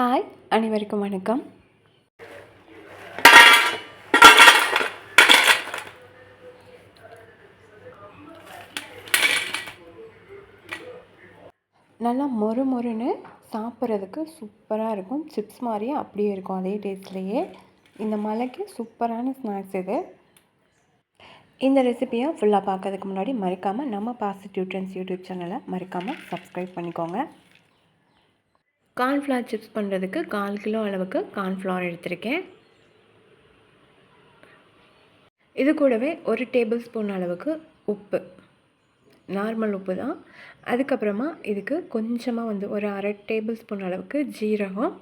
Hi அனைவருக்கும் வணக்கம். நல்லா மொறு மொறுன்னு சாப்பிட்றதுக்கு சூப்பராக இருக்கும். சிப்ஸ் மாதிரியே அப்படியே இருக்கும் அதே டேஸ்ட்லேயே இந்த மலைக்கு சூப்பரான ஸ்நாக்ஸ் இது. இந்த ரெசிபியை ஃபுல்லாக பார்க்கறதுக்கு முன்னாடி மறக்காமல் நம்ம பாசிட்டிவ் ட்ரெண்ட்ஸ் யூடியூப் சேனலை மறக்காமல் சப்ஸ்கிரைப் பண்ணிக்கோங்க. கார்ன்ஃப்ளவர் சிப்ஸ் பண்ணுறதுக்கு கால் கிலோ அளவுக்கு கார்ன்ஃப்ளவர் எடுத்திருக்கேன். இது கூடவே ஒரு டேபிள் ஸ்பூன் அளவுக்கு உப்பு. நார்மல் உப்பு தான். அதுக்கப்புறமா இதுக்கு கொஞ்சமாக வந்து ஒரு அரை டேபிள் ஸ்பூன் அளவுக்கு ஜீரகம்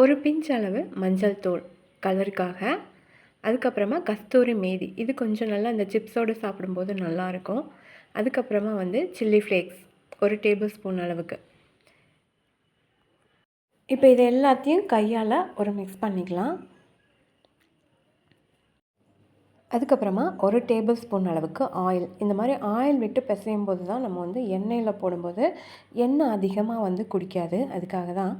ஒரு பிஞ்ச் அளவு மஞ்சள் தூள் கலருக்காக. அதுக்கப்புறமா கஸ்தூரி மேதி. இது கொஞ்சம் நல்லா அந்த சிப்ஸோடு சாப்பிடும்போது நல்லாயிருக்கும் அதுக்கப்புறமா வந்து சில்லி ஃப்ளேக்ஸ் ஒரு டேபிள் ஸ்பூன் அளவுக்கு. இப்போ இது எல்லாத்தையும் கையால் ஒரு மிக்ஸ் பண்ணிக்கலாம். அதுக்கப்புறமா ஒரு டேபிள் ஸ்பூன் அளவுக்கு ஆயில் இந்த மாதிரி ஆயில் விட்டு பிசையும் போது தான் நம்ம வந்து எண்ணெயில் போடும்போது எண்ணெய் அதிகமாக வந்து குடிக்காது. அதுக்காக தான்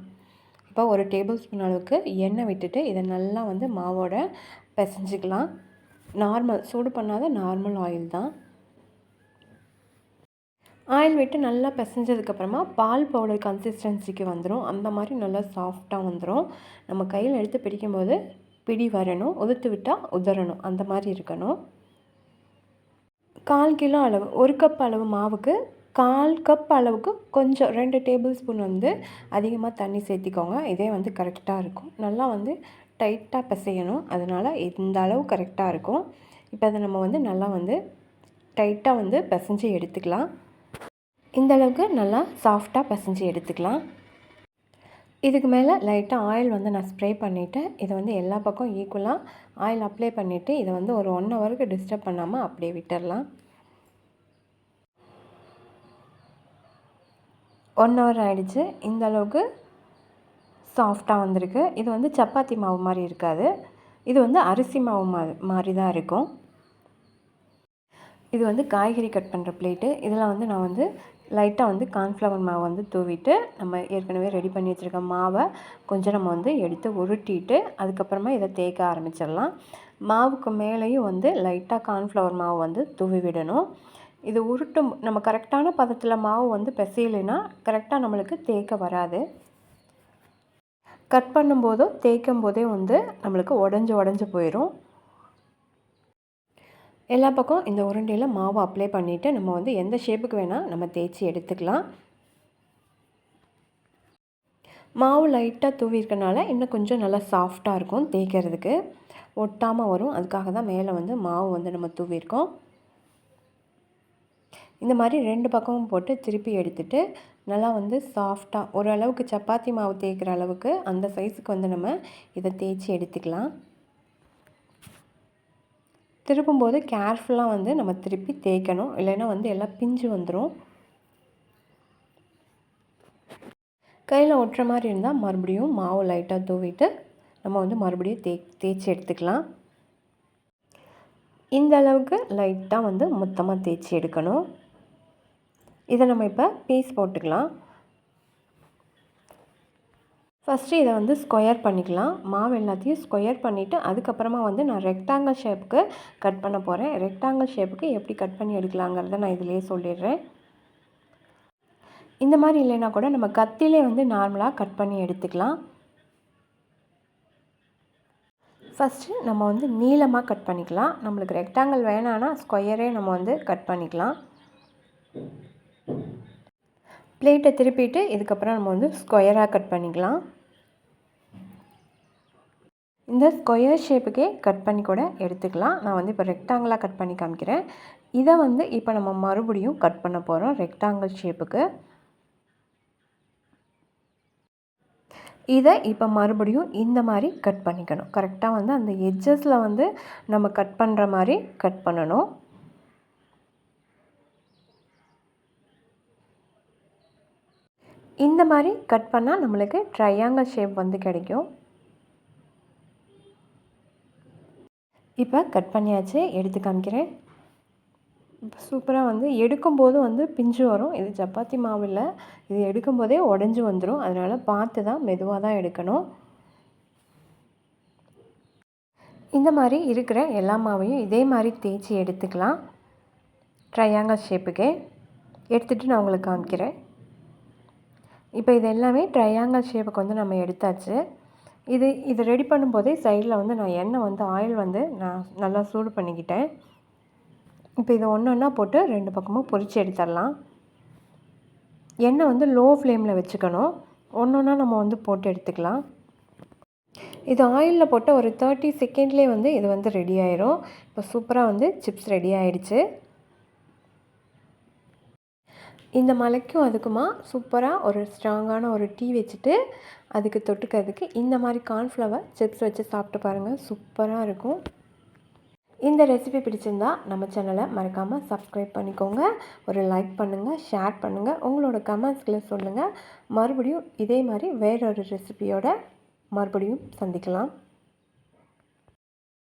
இப்போ ஒரு டேபிள் ஸ்பூன் அளவுக்கு எண்ணெய் விட்டுட்டு இதை நல்லா வந்து மாவோட பிசைஞ்சிக்கலாம். நார்மல் சூடு பண்ணாத நார்மல் ஆயில் தான். ஆயில் விட்டு நல்லா பிசைஞ்சதுக்கப்புறமா பால் பவுடர் கன்சிஸ்டன்சிக்கு வந்துடும் அந்த மாதிரி நல்லா சாஃப்டாக வந்துடும் நம்ம கையில் எடுத்து பிடிக்கும்போது பிடி வரணும். உதுத்து விட்டால் உதறணும். அந்த மாதிரி இருக்கணும். கால் கிலோ அளவு ஒரு கப் அளவு மாவுக்கு கால் கப் அளவுக்கு கொஞ்சம் ரெண்டு டேபிள் ஸ்பூன் வந்து அதிகமாக தண்ணி சேர்த்திக்கோங்க. இதே வந்து கரெக்டாக இருக்கும். நல்லா வந்து டைட்டாக பிசையணும். அதனால் இந்த அளவு கரெக்டாக இருக்கும். இப்போ அதை நம்ம வந்து நல்லா வந்து டைட்டாக வந்து பிசைஞ்சு எடுத்துக்கலாம். இந்த அளவுக்கு நல்லா சாஃப்டாக பசைஞ்சு எடுத்துக்கலாம். இதுக்கு மேலே லைட்டாக ஆயில் வந்து நான் ஸ்ப்ரே பண்ணிவிட்டு இதை வந்து எல்லா பக்கம் ஈக்குவலாக ஆயில் அப்ளை பண்ணிவிட்டு இதை வந்து ஒரு ஒன் ஹவருக்கு டிஸ்டர்ப் பண்ணாமல் அப்படியே விட்டுடலாம் ஒன் ஹவர் ஆகிடுச்சு இந்த அளவுக்கு சாஃப்டாக வந்திருக்கு. இது வந்து சப்பாத்தி மாவு மாதிரி இருக்காது. இது வந்து அரிசி மாவு மா மாதிரி தான் இருக்கும். இது வந்து காய்கறி கட் பண்ணுற பிளேட்டு இதில் வந்து நான் வந்து லைட்டாக வந்து கார்ன்ஃப்ளவர் மாவு வந்து தூவிட்டு நம்ம ஏற்கனவே ரெடி பண்ணி வச்சுருக்க மாவை கொஞ்சம் நம்ம வந்து எடுத்து உருட்டிட்டு அதுக்கப்புறமா இதை தேய்க்க ஆரம்பிச்சிடலாம். மாவுக்கு மேலேயும் வந்து லைட்டாக கார்ன்ஃப்ளவர் மாவு வந்து தூவி விடணும். இது உருட்டும் நம்ம கரெக்டான பதத்தில் மாவு வந்து பிசையலைன்னா கரெக்டாக நம்மளுக்கு தேய்க்க வராது. கட் பண்ணும்போதோ தேய்க்கும் போதே வந்து நம்மளுக்கு உடஞ்சி உடஞ்சி போயிடும் எல்லா பக்கம் இந்த உருண்டையில் மாவு அப்ளை பண்ணிவிட்டு நம்ம வந்து எந்த ஷேப்புக்கு வேணால் நம்ம தேய்ச்சி எடுத்துக்கலாம். மாவு லைட்டாக தூவிருக்கனால இன்னும் கொஞ்சம் நல்லா சாஃப்டாக இருக்கும் தேய்க்கிறதுக்கு. ஒட்டாமல் வரும். அதுக்காக தான் மேலே வந்து மாவு வந்து நம்ம தூவிருக்கோம் இந்த மாதிரி ரெண்டு பக்கமும் போட்டு திருப்பி எடுத்துட்டு நல்லா வந்து சாஃப்டாக ஓரளவுக்கு சப்பாத்தி மாவு தேய்க்கிற அளவுக்கு அந்த சைஸுக்கு வந்து நம்ம இதை தேய்ச்சி எடுத்துக்கலாம். திருப்பும்போது கேர்ஃபுல்லாக வந்து நம்ம திருப்பி தேய்க்கணும். இல்லைன்னா வந்து எல்லாம் பிஞ்சு வந்துடும் கையில் ஒட்டுற மாதிரி இருந்தால் மறுபடியும் மாவு லைட்டாக தூவிட்டு நம்ம வந்து மறுபடியும் தே தேய்ச்சி எடுத்துக்கலாம். இந்த அளவுக்கு லைட்டாக வந்து மொத்தமாக தேய்ச்சி எடுக்கணும். இதை நம்ம இப்போ பீஸ் போட்டுக்கலாம். ஃபஸ்ட்டு இதை வந்து ஸ்கொயர் பண்ணிக்கலாம். மாவு எல்லாத்தையும் ஸ்கொயர் பண்ணிவிட்டு அதுக்கப்புறமா வந்து நான் ரெக்டாங்கிள் ஷேப்புக்கு கட் பண்ண போகிறேன் ரெக்டாங்கிள் ஷேப்புக்கு எப்படி கட் பண்ணி எடுக்கலாங்கிறத நான் இதிலே சொல்லிடுறேன். இந்த மாதிரி இல்லைன்னா கூட நம்ம கத்திலே வந்து நார்மலாக கட் பண்ணி எடுத்துக்கலாம். ஃபஸ்ட்டு நம்ம வந்து நீளமாக கட் பண்ணிக்கலாம். நம்மளுக்கு ரெக்டாங்கிள் வேணான்னா ஸ்கொயரே நம்ம வந்து கட் பண்ணிக்கலாம். பிளேட்டை திருப்பிட்டு இதுக்கப்புறம் நம்ம வந்து ஸ்கொயராக கட் பண்ணிக்கலாம். இந்த ஸ்கொயர் ஷேப்புக்கே கட் பண்ணி கூட எடுத்துக்கலாம். நான் வந்து இப்போ ரெக்டாங்கிளாக கட் பண்ணி காமிக்கிறேன். இதை வந்து இப்போ நம்ம மறுபடியும் கட் பண்ண போகிறோம் ரெக்டாங்கிள் ஷேப்புக்கு இதை இப்போ மறுபடியும் இந்த மாதிரி கட் பண்ணிக்கணும். கரெக்டாக வந்து அந்த எட்ஜஸில் வந்து நம்ம கட் பண்ணுற மாதிரி கட் பண்ணணும். இந்த மாதிரி கட் பண்ணால் நம்மளுக்கு ட்ரையாங்கிள் ஷேப் வந்து கிடைக்கும். இப்போ கட் பண்ணியாச்சு எடுத்து காமிக்கிறேன். சூப்பராக வந்து எடுக்கும்போது வந்து பிஞ்சு வரும். இது சப்பாத்தி மாவு இல்லை. இது எடுக்கும்போதே உடஞ்சி வந்துடும் அதனால் பார்த்து தான் மெதுவாக தான் எடுக்கணும். இந்த மாதிரி இருக்கிற எல்லா மாவையும் இதே மாதிரி தேய்ச்சி எடுத்துக்கலாம். ட்ரையாங்கல் ஷேப்புக்கு எடுத்துகிட்டு நான் உங்களுக்கு காமிக்கிறேன். இப்போ இது எல்லாமே ட்ரையாங்கல் ஷேப்புக்கு வந்து நம்ம எடுத்தாச்சு. இது இது ரெடி பண்ணும்போதே சைடில் வந்து நான் எண்ணெய் வந்து ஆயில் வந்து நான் நல்லா சூடு பண்ணிக்கிட்டேன். இப்போ இதை ஒன்று ஒன்றா போட்டு ரெண்டு பக்கமும் பொரித்து எடுத்துடலாம். எண்ணெய் வந்து லோ ஃப்ளேமில் வச்சுக்கணும். ஒன்று ஒன்றா நம்ம வந்து போட்டு எடுத்துக்கலாம். இது ஆயிலில் போட்டு ஒரு தேர்ட்டி செகண்ட்லேயே வந்து இது வந்து ரெடி ஆயிரும். இப்போ சூப்பராக வந்து சிப்ஸ் ரெடி ஆயிடுச்சு. இந்த மலைக்கும் அதுக்குமா சூப்பராக ஒரு ஸ்ட்ராங்கான ஒரு டீ வச்சுட்டு அதுக்கு தொட்டுக்கிறதுக்கு இந்த மாதிரி கார்ன்ஃப்ளவர் சிப்ஸ் வச்சு சாப்பிட்டு பாருங்கள் சூப்பராக இருக்கும். இந்த ரெசிபி பிடிச்சிருந்தா நம்ம சேனலை மறக்காமல் சப்ஸ்கிரைப் பண்ணிக்கோங்க. ஒரு லைக் பண்ணுங்கள் ஷேர் பண்ணுங்கள் உங்களோட கமெண்ட்ஸ்களை சொல்லுங்கள் மறுபடியும் இதே மாதிரி வேறொரு ரெசிபியோட மறுபடியும் சந்திக்கலாம்.